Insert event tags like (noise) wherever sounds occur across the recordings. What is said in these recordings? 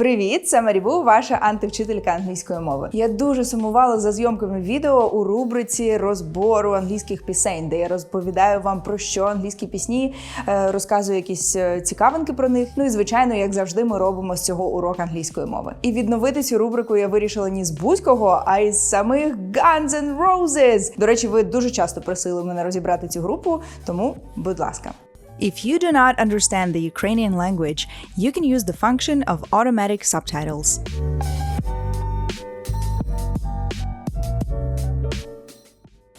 Привіт, це Марібу, ваша антивчителька англійської мови. Я дуже сумувала за зйомками відео у рубриці розбору англійських пісень, де я розповідаю вам про що англійські пісні, е, розказую якісь е, цікавинки про них. Ну і звичайно, як завжди, ми робимо з цього урок англійської мови. І відновити цю рубрику я вирішила ні з Бузького, а із самих Guns N' Roses. До речі, ви дуже часто просили мене розібрати цю групу, тому будь ласка. If you do not understand the Ukrainian language, you can use the function of automatic subtitles.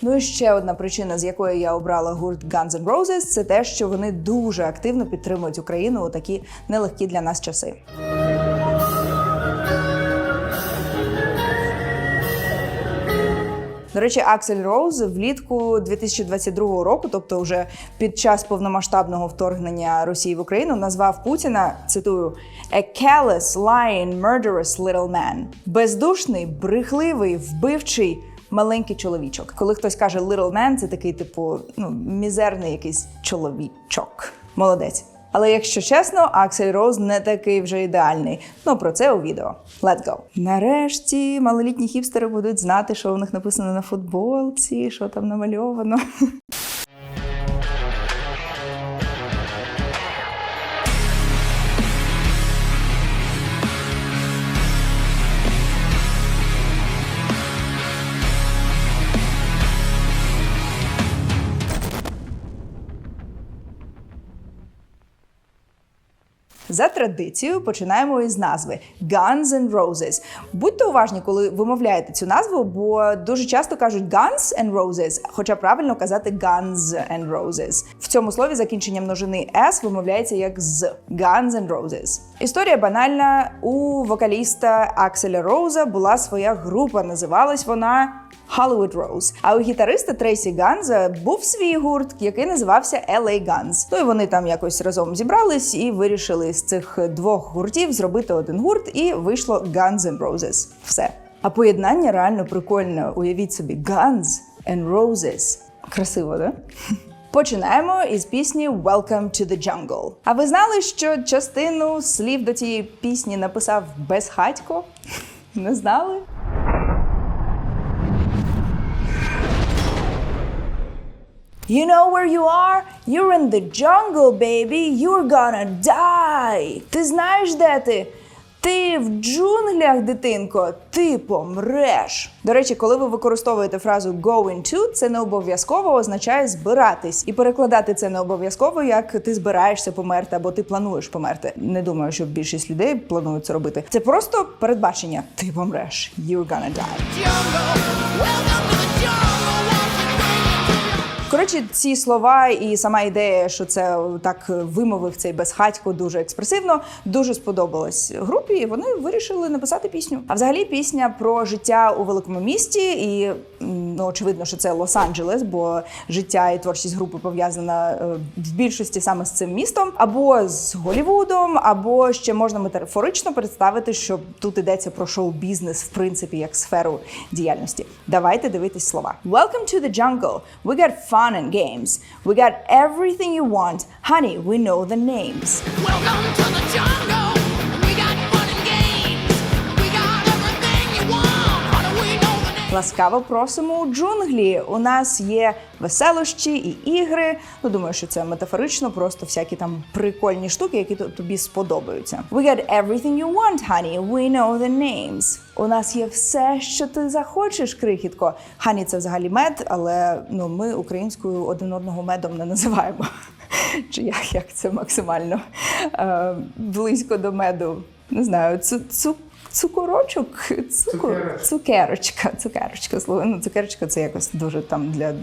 Ну і ще одна причина, з якої я обрала гурт Guns N' Roses, це те, що вони дуже активно підтримують Україну у такі нелегкі для нас часи. До речі, Аксель Роуз влітку 2022 року, тобто вже під час повномасштабного вторгнення Росії в Україну, назвав Путіна цитую «a callous, lying, murderous little man» – бездушний, брехливий, вбивчий. Маленький чоловічок. Коли хтось каже little man, це такий, типу, ну, мізерний якийсь чоловічок. Молодець. Але якщо чесно, Аксель Роуз не такий вже ідеальний. Ну про це у відео. Let's go! Нарешті малолітні хіпстери будуть знати, що у них написано на футболці, що там намальовано. (laughs) За традицією починаємо із назви Guns N' Roses. Будьте уважні, коли вимовляєте цю назву, бо дуже часто кажуть Guns N' Roses, хоча правильно казати Guns N' Roses. В цьому слові закінчення множини S вимовляється як з Guns N' Roses. Історія банальна. У вокаліста Акселя Роуза була своя група. Називалась вона Hollywood Rose. А у гітариста Трейсі Ганза був свій гурт, який називався LA Guns. То й вони там якось разом зібрались і вирішили з цих двох гуртів зробити один гурт, і вийшло Guns N' Roses. Все. А поєднання реально прикольне. Уявіть собі, Guns and Roses. Красиво, да? (laughs) Починаємо із пісні Welcome to the Jungle. А ви знали, що частину слів до цієї пісні написав Безхатько? (laughs) Не знали? You know where you are? You're in the jungle, baby. You're gonna die. Ти знаєш, де ти? Ти в джунглях, дитинко, ти помреш. До речі, коли ви використовуєте фразу going to, це не обов'язково означає збиратись. І перекладати це не обов'язково, як ти збираєшся померти або ти плануєш померти. Не думаю, що більшість людей планують це робити. Це просто передбачення. Ти помреш. You're gonna die. Коротше, ці слова і сама ідея, що це так вимовив цей безхатько дуже експресивно, дуже сподобалась групі. і Вони вирішили написати пісню. А взагалі пісня про життя у великому місті, і ну очевидно, що це Лос-Анджелес, бо життя і творчість групи пов'язана е, в більшості саме з цим містом, або з Голівудом, або ще можна метафорично представити, що тут йдеться про шоу-бізнес, в принципі, як сферу діяльності. Давайте дивитись слова. Welcome to the jungle. We got fun games. We got everything you want. Honey, we know the names. Welcome to the jungle. Ласкаво просимо у джунглі. У нас є веселощі і ігри. Ну, думаю, що це метафорично, просто всякі там прикольні штуки, які то- тобі сподобаються. We got everything you want, honey. We know the names. У нас є все, що ти захочеш, крихітко. Хані це взагалі мед, але ну ми українською один одного медом не називаємо. (laughs) Чи як, як це максимально е, близько до меду? Не знаю, цу, цукорочок, цукор, цукерочка, цукерочка. Слово ну, цукерочка це якось дуже там для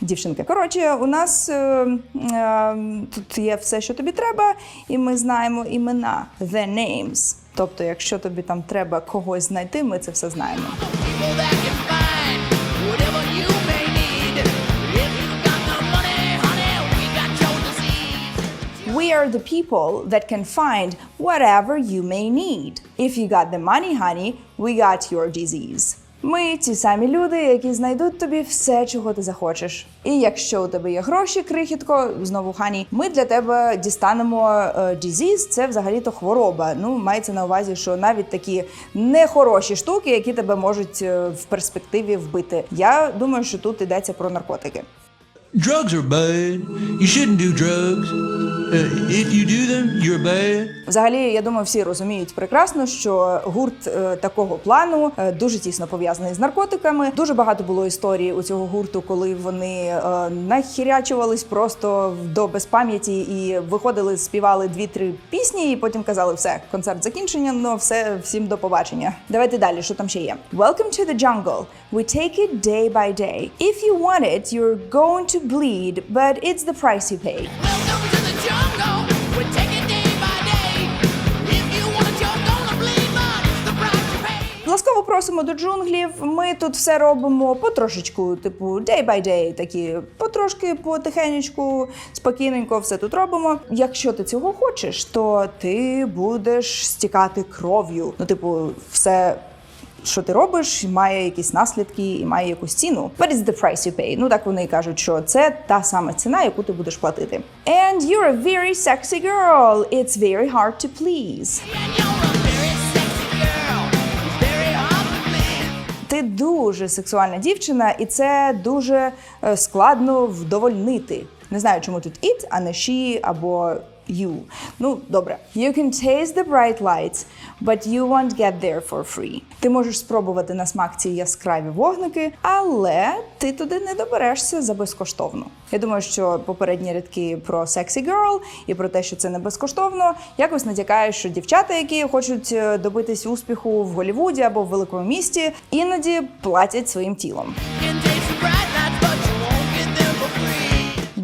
дівчинки. Коротше, у нас е, е, тут є все, що тобі треба, і ми знаємо імена the names. Тобто, якщо тобі там треба когось знайти, ми це все знаємо. Are the people that can find whatever you may need. If you got the money, honey, we got your disease. Ми ті самі люди, які знайдуть тобі все, чого ти захочеш. І якщо у тебе є гроші, крихітко, знову хані, ми для тебе дістанемо е, disease, це взагалі-то хвороба. Ну, мається на увазі, що навіть такі нехороші штуки, які тебе можуть е, в перспективі вбити. Я думаю, що тут йдеться про наркотики. Drugs are bad. You shouldn't do drugs. Uh, if you do them, you're bad. Взагалі, я думаю, всі розуміють прекрасно, що гурт е, такого плану е, дуже тісно пов'язаний з наркотиками. Дуже багато було історій у цього гурту, коли вони е, нахірячувались просто до безпам'яті і виходили, співали дві-три пісні, і потім казали, все, концерт закінчення, ну все, всім до побачення. Давайте далі, що там ще є. Welcome to the jungle. We take it day by day. If you want it, you're going to bleed, but it's the price you pay. Ласкаво просимо до джунглів. Ми тут все робимо потрошечку, типу day by day, такі потрошки, потихенечку, спокійненько все тут робимо. Якщо ти цього хочеш, то ти будеш стікати кров'ю. Ну, типу, все. Що ти робиш, має якісь наслідки і має якусь ціну. But it's the price you pay. Ну так вони кажуть, що це та сама ціна, яку ти будеш платити. And you're a very sexy girl. It's very hard to please. Ти дуже сексуальна дівчина, і це дуже е, складно вдовольнити. Не знаю, чому тут it, а не she або you. Ну, добре. You can taste the bright lights, but you won't get there for free. Ти можеш спробувати на смак ці яскраві вогники, але ти туди не доберешся за безкоштовно. Я думаю, що попередні рядки про sexy girl і про те, що це не безкоштовно, якось натякає, що дівчата, які хочуть е, добитись успіху в Голлівуді або в великому місті, іноді платять своїм тілом.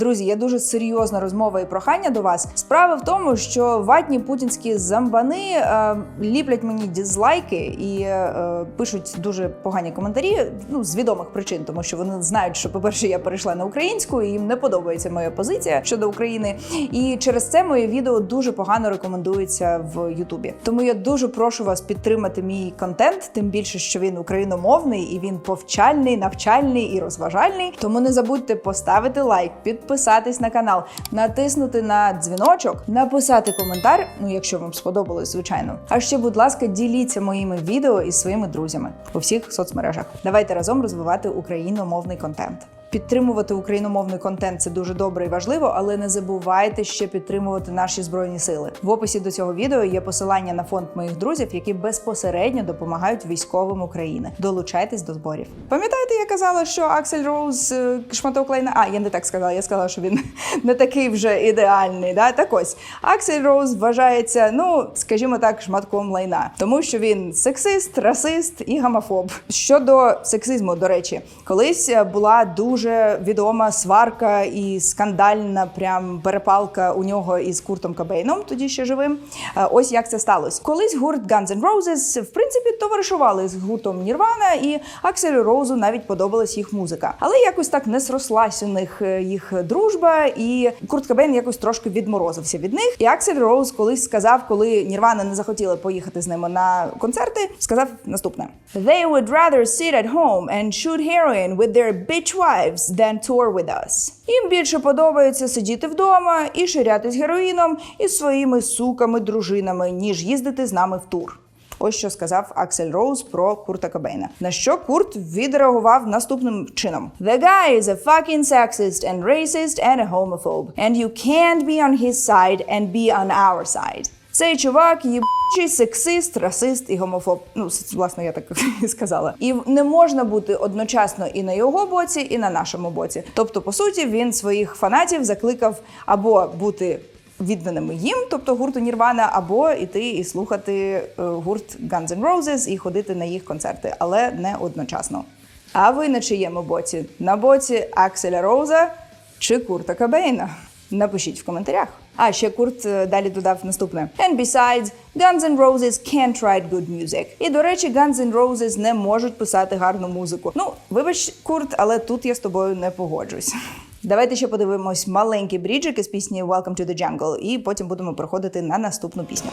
Друзі, є дуже серйозна розмова і прохання до вас. Справа в тому, що ватні путінські замбани е, ліплять мені дізлайки і е, пишуть дуже погані коментарі. Ну з відомих причин, тому що вони знають, що, по-перше, я перейшла на українську, і їм не подобається моя позиція щодо України. І через це моє відео дуже погано рекомендується в Ютубі. Тому я дуже прошу вас підтримати мій контент, тим більше, що він україномовний і він повчальний, навчальний і розважальний. Тому не забудьте поставити лайк, підписатись на канал, натиснути на дзвіночок, написати коментар. Ну, якщо вам сподобалось, звичайно. А ще, будь ласка, діліться моїми відео із своїми друзями у всіх соцмережах. Давайте разом розвивати україномовний контент. Підтримувати україномовний контент це дуже добре і важливо, але не забувайте ще підтримувати наші збройні сили. В описі до цього відео є посилання на фонд моїх друзів, які безпосередньо допомагають військовим України. Долучайтесь до зборів. Пам'ятаєте, я казала, що Аксель Роуз е, шматок лайна? А я не так сказала. Я сказала, що він (laughs) не такий вже ідеальний. Да? Так ось Аксель Роуз вважається, ну скажімо так, шматком лайна, тому що він сексист, расист і гомофоб. Щодо сексизму, до речі, колись е, була дуже відома сварка і скандальна прям перепалка у нього із Куртом Кобейном, тоді ще живим. Е, Ось як це сталося. Колись гурт Guns N' Roses, в принципі, товаришували з гуртом Nirvana, і Акселю Роузу навіть подобалась їх музика. Але якось так не срослась у них е, їх дружба, і Курт Кобейн якось трошки відморозився від них. І Аксель Роуз колись сказав, коли Нірвана не захотіли поїхати з ними на концерти, сказав наступне: They would rather sit at home and shoot heroin with their bitch wives than tour with us. Їм більше подобається сидіти вдома і ширятись героїном із своїми суками, дружинами, ніж їздити з нами в тур. Ось що сказав Аксель Роуз про Курта Кобейна. На що Курт відреагував наступним чином: The guy is a fucking sexist and racist and a homophobe. And you can't be on his side and be on our side. Цей чувак їбучий сексист, расист і гомофоб. Ну, власне, я так і (laughs) сказала. І не можна бути одночасно і на його боці, і на нашому боці. Тобто, по суті, він своїх фанатів закликав або бути відданими їм, тобто гурту Нірвана, або іти і слухати е, гурт Guns N' Roses і ходити на їх концерти, але не одночасно. А ви на чиєму боці? На боці Акселя Роуза чи Курта Кобейна? Напишіть в коментарях. А ще Курт е, далі додав наступне: And besides, Guns N' Roses can't write good music. І до речі, Guns N' Roses не можуть писати гарну музику. Ну, вибач, Курт, але тут я з тобою не погоджусь. (laughs) Давайте ще подивимось маленький бріджик із пісні Welcome to the Jungle, і потім будемо проходити на наступну пісню.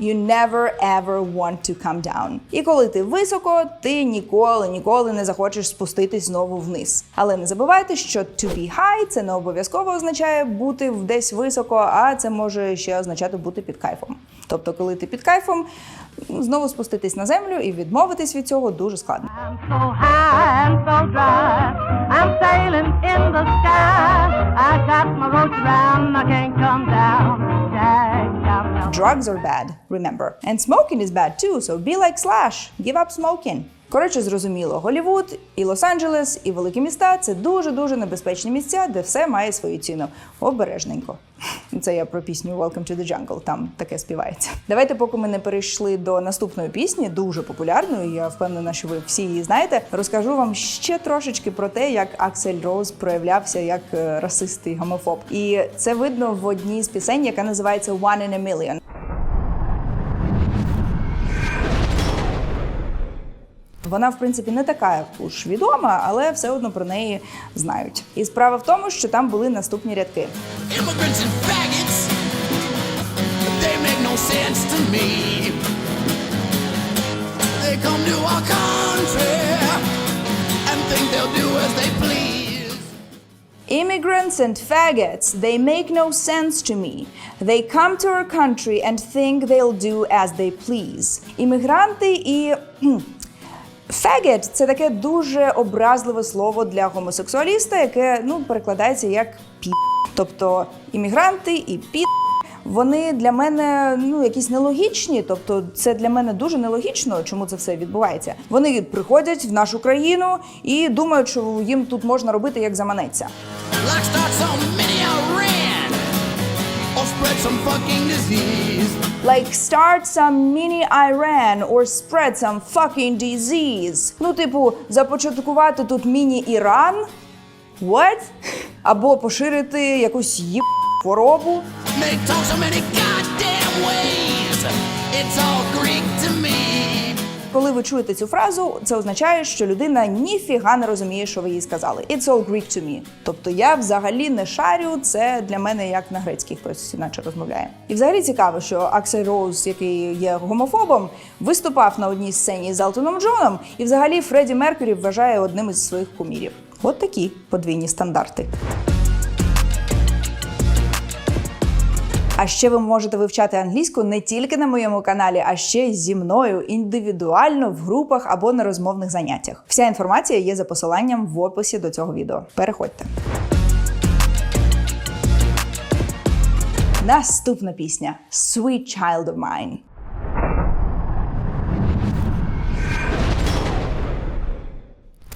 You never ever want to come down. І коли ти високо, ти ніколи, ніколи не захочеш спуститись знову вниз. Але не забувайте, що to be high це не обов'язково означає бути десь високо, а це може ще означати бути під кайфом. Тобто, коли ти під кайфом, знову спуститись на землю і відмовитись від цього дуже складно. I'm so high and. I'm. I got my ropes around. I can't come down. Down. Drugs are bad, remember. And smoking is bad too, so be like Slash. Give up smoking. Коротше, зрозуміло, Голівуд і Лос-Анджелес, і великі міста це дуже-дуже небезпечні місця, де все має свою ціну. Обережненько. (laughs) Це я про пісню Welcome to the Jungle, там таке співається. Давайте, поки ми не перейшли до наступної пісні, дуже популярної, я впевнена, що ви всі її знаєте. Розкажу вам ще трошечки про те, як Аксель Роуз проявлявся як е, расист і гомофоб. І це видно в одній з пісень, яка називається One in a Million. Вона, в принципі, не така уж відома, але все одно про неї знають. І справа в тому, що там були наступні рядки. Immigrants and faggots, they make no sense to me. They come to our country and think they'll do as they please. Іммігранти і. Faggot – це таке дуже образливе слово для гомосексуаліста, яке ну перекладається як пі. Тобто іммігранти і пі. Вони для мене ну якісь нелогічні, тобто це для мене дуже нелогічно, чому це все відбувається. Вони приходять в нашу країну і думають, що їм тут можна робити як заманеться. Some fucking disease. Like start some mini Iran or spread some fucking disease. Ну, типу, започаткувати тут міні-Іран. What? Або поширити якусь їб хворобу. Make talk so many goddamn ways. It's all Greek to me. Коли ви чуєте цю фразу, це означає, що людина ніфіга не розуміє, що ви їй сказали. It's all Greek to me. Тобто я взагалі не шарю, це для мене як на грецький хтось іначе розмовляє. І взагалі цікаво, що Аксель Роуз, який є гомофобом, виступав на одній сцені з Елтоном Джоном, і взагалі Фредді Меркюрі вважає одним із своїх кумірів. От такі подвійні стандарти. А ще ви можете вивчати англійську не тільки на моєму каналі, а ще й зі мною індивідуально в групах або на розмовних заняттях. Вся інформація є за посиланням в описі до цього відео. Переходьте. Наступна пісня Sweet Child of Mine.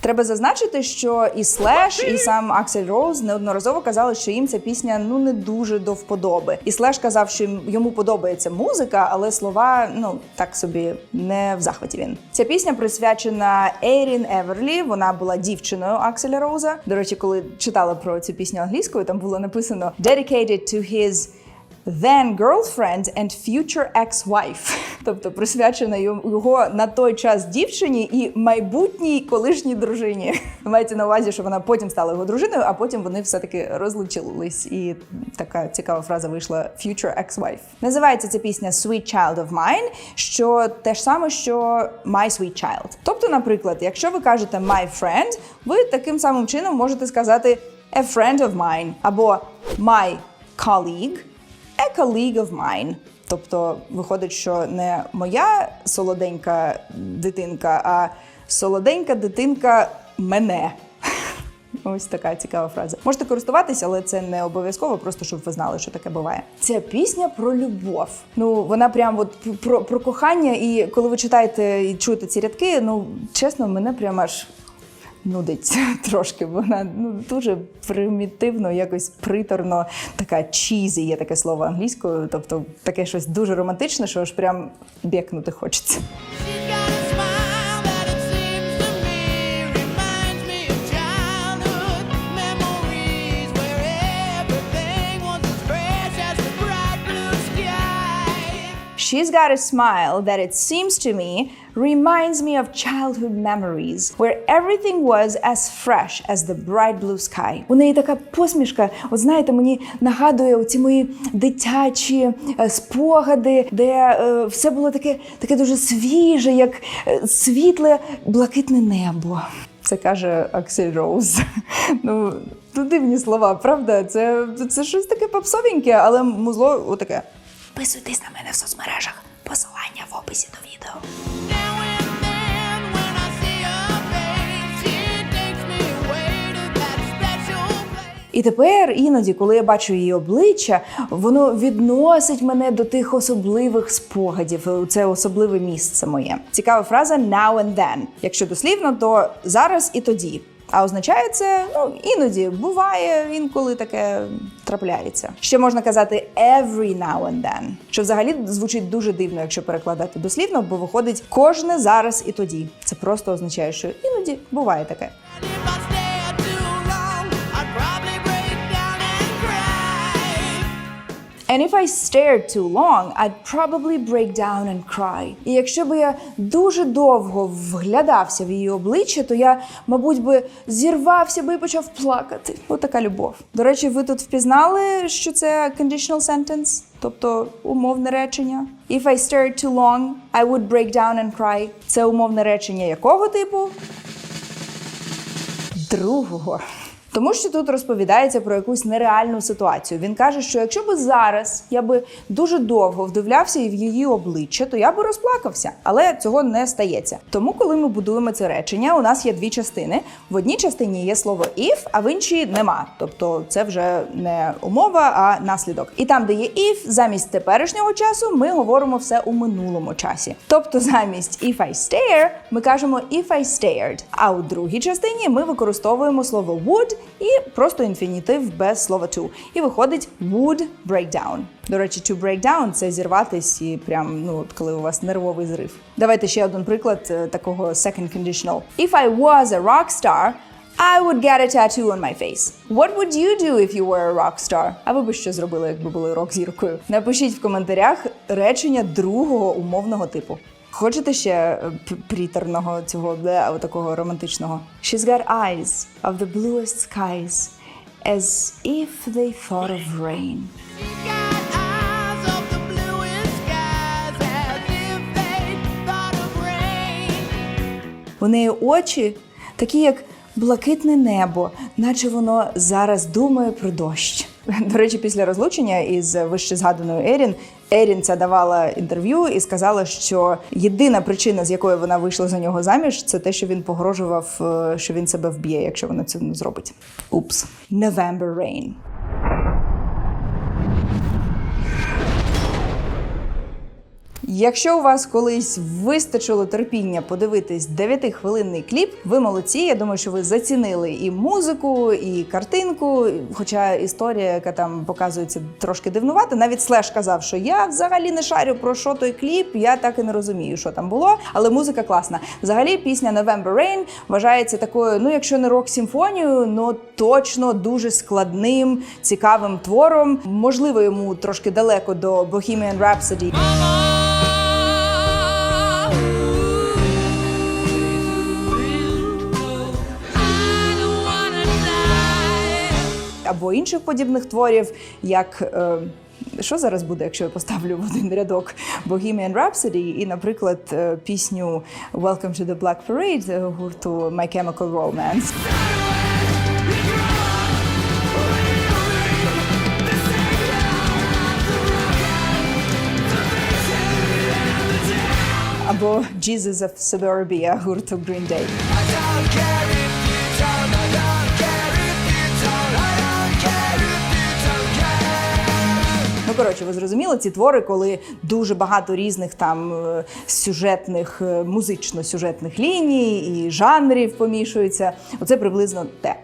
Треба зазначити, що і Слеш, і сам Аксель Роуз неодноразово казали, що їм ця пісня ну не дуже до вподоби. І Слеш казав, що йому подобається музика, але слова ну так собі не в захваті. Він ця пісня присвячена Ейрін Еверлі. Вона була дівчиною Акселя Роуза. До речі, коли читала про цю пісню англійською, там було написано «Dedicated to his then girlfriend and future ex-wife. (laughs) Тобто присвячена його на той час дівчині і майбутній колишній дружині. (laughs) Мається на увазі, що вона потім стала його дружиною, а потім вони все-таки розлучились. І така цікава фраза вийшла future ex-wife. Називається ця пісня Sweet Child of Mine, що те ж саме, що My Sweet Child. Тобто, наприклад, якщо ви кажете my friend, ви таким самим чином можете сказати a friend of mine або my colleague a colleague of mine. Тобто виходить, що не моя солоденька дитинка, а солоденька дитинка мене. (laughs) Ось така цікава фраза. Можете користуватися, але це не обов'язково, просто щоб ви знали, що таке буває. Ця пісня про любов. Ну вона прям от про, про кохання. І коли ви читаєте і чуєте ці рядки, ну чесно, мене прям аж нудить (laughs) трошки. Вона ну дуже примітивно, якось приторно, така чізі, є таке слово англійською, тобто таке щось дуже романтичне, що аж прям бекнути хочеться. She's got a smile that it seems to me reminds me of childhood memories where everything was as fresh as the bright blue sky. У неї така посмішка, от знаєте, мені нагадує оці мої дитячі е, спогади, де е, все було таке, таке дуже свіже, як е, світле блакитне небо. Це каже Аксель Роуз. (laughs) Ну, ну, дивні слова, правда? Це, це щось таке попсовеньке, але музло отаке. Підписуйтесь на мене в соцмережах. Посилання в описі до відео. І тепер іноді, коли я бачу її обличчя, воно відносить мене до тих особливих спогадів. Це особливе місце моє. Цікава фраза now and then. Якщо дослівно, то зараз і тоді. А означає це ну іноді буває, інколи таке трапляється. Ще можна казати every now and then, що взагалі звучить дуже дивно, якщо перекладати дослівно, бо виходить кожне зараз і тоді. Це просто означає, що іноді буває таке. And if I stared too long, I'd probably break down and cry. І якщо би я дуже довго вглядався в її обличчя, то я, мабуть, би зірвався би і почав плакати. Отака любов. До речі, ви тут впізнали, що це conditional sentence, тобто умовне речення. If I stared too long, I would break down and cry. Це умовне речення якого типу? другого. Тому що тут розповідається про якусь нереальну ситуацію. Він каже, що якщо би зараз я би дуже довго вдивлявся і в її обличчя, то я би розплакався, але цього не стається. Тому, коли ми будуємо це речення, у нас є дві частини. В одній частині є слово if, а в іншій нема. Тобто це вже не умова, а наслідок. І там, де є if, замість теперішнього часу ми говоримо все у минулому часі. Тобто замість if I stare ми кажемо if I stared. А у другій частині ми використовуємо слово would і просто інфінітив без слова to. І виходить would break down. До речі, to break down – це зірватись і прям, ну, коли у вас нервовий зрив. Давайте ще один приклад е, такого second conditional. If I was a rock star, I would get a tattoo on my face. What would you do if you were a rock star? А ви би що зробили, якби були рок-зіркою? Напишіть в коментарях речення другого умовного типу. Хочете ще е, прітерного цього бе, такого романтичного? She's got eyes of the bluest skies, as if they thought of rain. У неї очі такі, як блакитне небо, наче воно зараз думає про дощ. (laughs) До речі, після розлучення із вище згаданою Ерін, Ерін ця давала інтерв'ю і сказала, що єдина причина, з якої вона вийшла за нього заміж, це те, що він погрожував, е, що він себе вб'є, якщо вона це не зробить. Упс. November Rain. Якщо у вас колись вистачило терпіння подивитись 9-хвилинний кліп, ви молодці. Я думаю, що ви зацінили і музику, і картинку. Хоча історія, яка там показується, трошки дивнувата. Навіть Слеш казав, що я взагалі не шарю про що той кліп. Я так і не розумію, що там було. Але музика класна. Взагалі, пісня November Rain вважається такою, ну якщо не рок-симфонією, ну точно дуже складним, цікавим твором. Можливо, йому трошки далеко до Bohemian Rhapsody. I або інших подібних творів, як. Е, що зараз буде, якщо я поставлю в один рядок Bohemian Rhapsody і, наприклад, е, пісню Welcome to the Black Parade е, гурту My Chemical Romance. Або Jesus of Suburbia гурту Green Day. Ну, коротше, ви зрозуміли ці твори, коли дуже багато різних там е, сюжетних, е, музично-сюжетних ліній і жанрів помішуються. Оце приблизно те.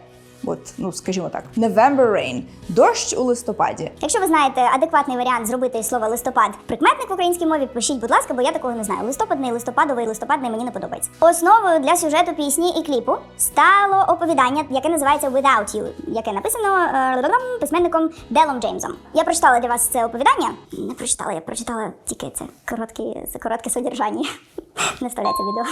От, ну скажімо так, November rain – дощ у листопаді. Якщо ви знаєте адекватний варіант зробити із слова листопад прикметник в українській мові, пишіть, будь ласка, бо я такого не знаю. Листопадний, листопадовий, листопадний мені не подобається. Основою для сюжету пісні і кліпу стало оповідання, яке називається Without You, яке написано е, письменником Делом Джеймсом. Я прочитала для вас це оповідання. Не прочитала, я прочитала тільки це коротке, це коротке содержання. (laughs) Не вставляється відео.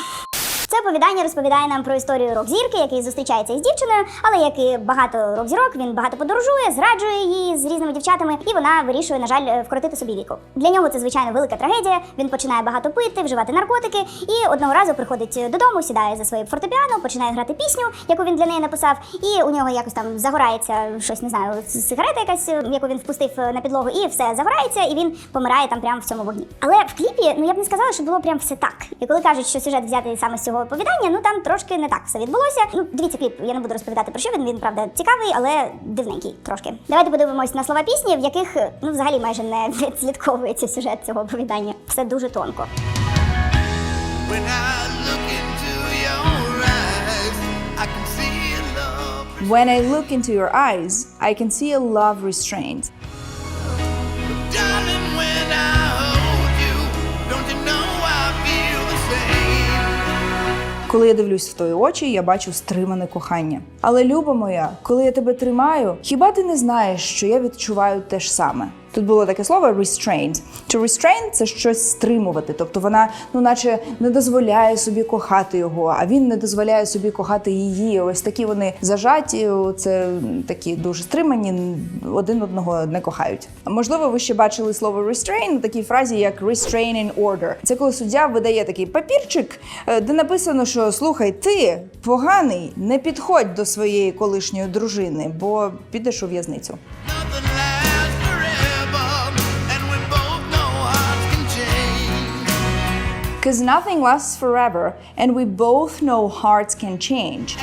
Це оповідання розповідає нам про історію рок-зірки, який зустрічається із дівчиною, але як і багато рок-зірок, він багато подорожує, зраджує її з різними дівчатами, і вона вирішує, на жаль, е, вкоротити собі віку. Для нього це звичайно велика трагедія. Він починає багато пити, вживати наркотики, і одного разу приходить додому, сідає за своє фортепіано, починає грати пісню, яку він для неї написав, і у нього якось там загорається щось, не знаю, сигарета якась, е, яку він впустив е, на підлогу, і все загорається, і він помирає там прямо в цьому вогні. Але в кліпі, ну я б не сказала, що було прям все так. І коли кажуть, що сюжет взятий саме з цього оповідання, ну там трошки не так все відбулося. Ну, дивіться кліп, я не буду розповідати про що він. Він правда цікавий, але дивненький трошки. Давайте подивимось на слова пісні, в яких ну взагалі майже не (laughs) відслідковується сюжет цього оповідання. Все дуже тонко. When I look into your eyes, I can see a love. I Коли я дивлюсь в твої очі, я бачу стримане кохання. Але люба моя, коли я тебе тримаю, хіба ти не знаєш, що я відчуваю те ж саме? Тут було таке слово restrained. To restrain – це щось стримувати, тобто вона, ну наче не дозволяє собі кохати його, а він не дозволяє собі кохати її. Ось такі вони зажаті, це такі дуже стримані, один одного не кохають. Можливо, ви ще бачили слово restrain у такій фразі, як restraining order. Це коли суддя видає такий папірчик, е, де написано, що слухай, ти поганий, не підходь до своєї колишньої дружини, бо підеш у в'язницю. Cause nothing lasts forever, and we both know hearts can change. And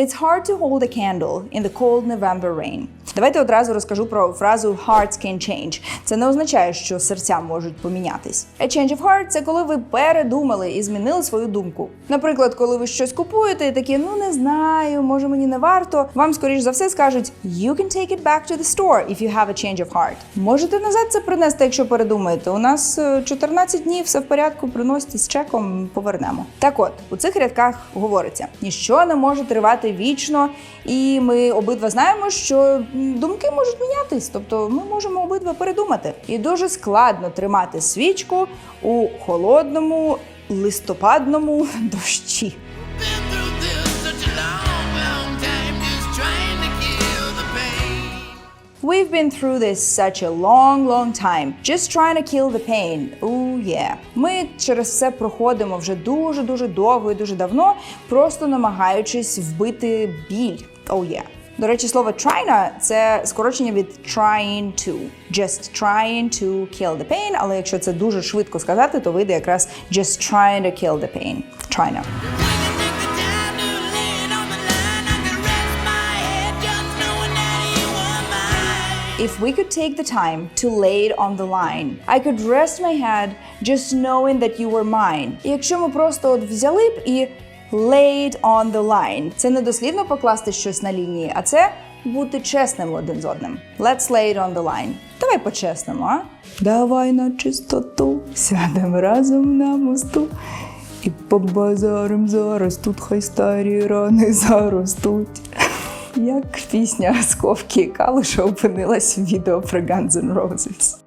it's hard to hold a candle in the cold November rain. Давайте одразу розкажу про фразу hearts can change. Це не означає, що серця можуть помінятись. A change of heart – це коли ви передумали і змінили свою думку. Наприклад, коли ви щось купуєте і такі, ну не знаю, може мені не варто. Вам скоріш за все скажуть you can take it back to the store if you have a change of heart. Можете назад це принести, якщо передумаєте. У нас е, 14 днів, все в порядку, приносите з чеком, повернемо. Так от у цих рядках говориться: ніщо не може тривати вічно, і ми обидва знаємо, що думки можуть мінятись, тобто ми можемо обидва передумати. І дуже складно тримати свічку у холодному листопадному (laughs) дощі. We've been through this such a long, long time, just trying to kill the pain. Ooh, yeah. Ми через це проходимо вже дуже дуже довго і дуже давно, просто намагаючись вбити біль. Oh, yeah. До речі, слово trying – це скорочення від trying to. Just trying to kill the pain, але якщо це дуже швидко сказати, то вийде якраз just trying to kill the pain. Mine. If we could take the time to lay it on the line, I could rest my head just knowing that you were mine. Якщо ми просто от взяли б і lay it on the line, це не дослівно покласти щось на лінії, а це бути чесним один з одним. Let's lay it on the line. Давай по-чесному, а? Давай на чистоту, сядемо разом на мосту. І по базарам зараз тут хай старі рани заростуть. Як пісня Сковки Калуша опинилась в відео про Guns N' Roses.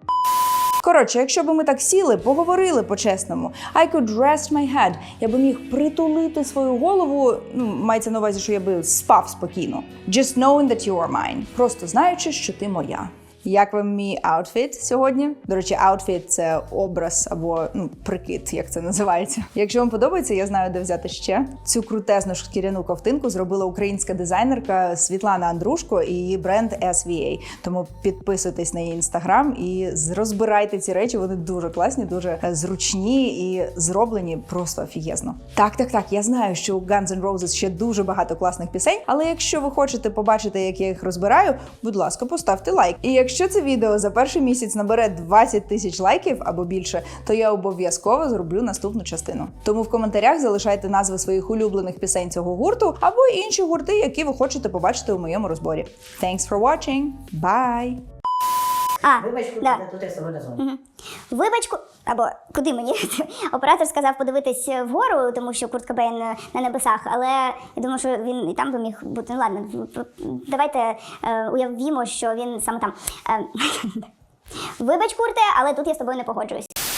Коротше, якщо б ми так сіли, поговорили по-чесному, I could rest my head, я би міг притулити свою голову, ну, мається на увазі, що я би спав спокійно. Just knowing that you are mine. Просто знаючи, що ти моя. Як вам мій аутфіт сьогодні? До речі, аутфіт це образ або ну прикид, як це називається. Якщо вам подобається, я знаю, де взяти ще. Цю крутезну шкіряну ковтинку зробила українська дизайнерка Світлана Андрушко і її бренд SVA. Тому підписуйтесь на її інстаграм і розбирайте ці речі. Вони дуже класні, дуже зручні і зроблені просто офігезно. Так, так, так. Я знаю, що у Guns N' Roses ще дуже багато класних пісень. Але якщо ви хочете побачити, як я їх розбираю, будь ласка, поставте лайк. І якщо якщо це відео за перший місяць набере 20 тисяч лайків або більше, то я обов'язково зроблю наступну частину. Тому в коментарях залишайте назви своїх улюблених пісень цього гурту або інші гурти, які ви хочете побачити у моєму розборі. Thanks for watching. Bye! А, Вибачку, да. тут я сама не. Вибачку, або куди мені? (laughs) Оператор сказав подивитись вгору, тому що Курт Кобейн на небесах, але я думаю, що він і там би міг бути. Ну ладно, давайте е, уявімо, що він саме там. Е, (laughs) Вибач, Курте, але тут я з тобою не погоджуюсь.